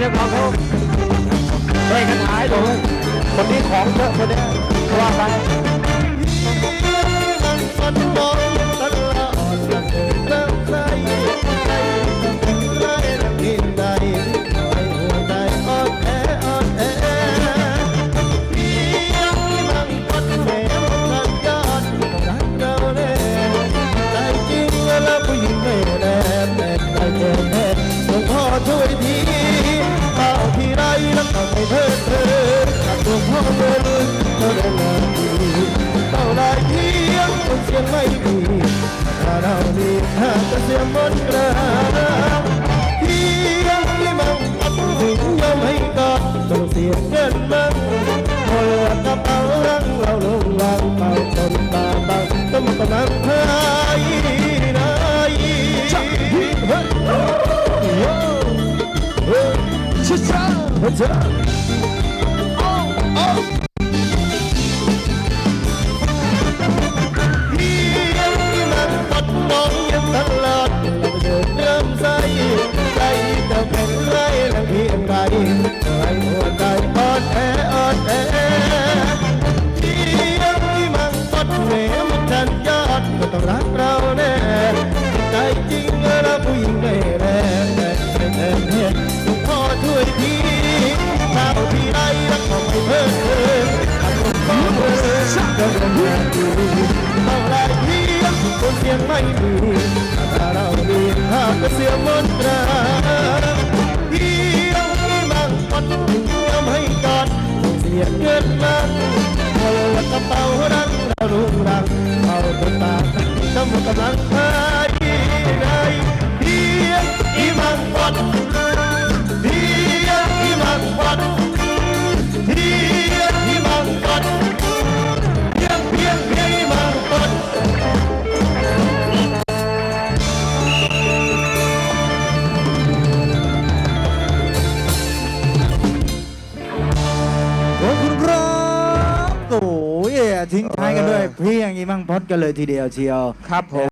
เนี่ยเขาเขาเฮ้ยกันหายหลงคนนี้ของเยอะคนนี้ว่าไป lời thiêng con riêng mây mì là đào đi hạ ta riêng môn ra. Thiêng lấy mong ấp vĩnh nhau hay con con riêng kết mắt hồi là ta bao lăng lao lung lang bao con ta bao tâm tâm ác hai nay Hãy subscribe cho kênh Ghiền Mì Gõ Để không bỏ lỡ những video hấp dẫn ต้องรักเราแน่ใจจริงเราผู้หญิงไม่แน่แต่แต่แต่แต่หลวงพ่อช่วยทีเท่าที่ไรรักก็ไม่เพิ่มเติมอันหลวงพ่อเพิ่มก็ยังดีเท่าไรเพียงคนเสียงไม่มีถ้าเราดีถ้าก็เสียมนตราพียงที่มันกดถึงยอมให้กอดต้องเสียเงินมันพอละกระเป๋ารังเราลุงรังเอาตัวต esta mota blanca, ay. ทิ้งท้ายกันด้วยเพียงอีมังพดกันเลยทีเดียวเชียว ครับผม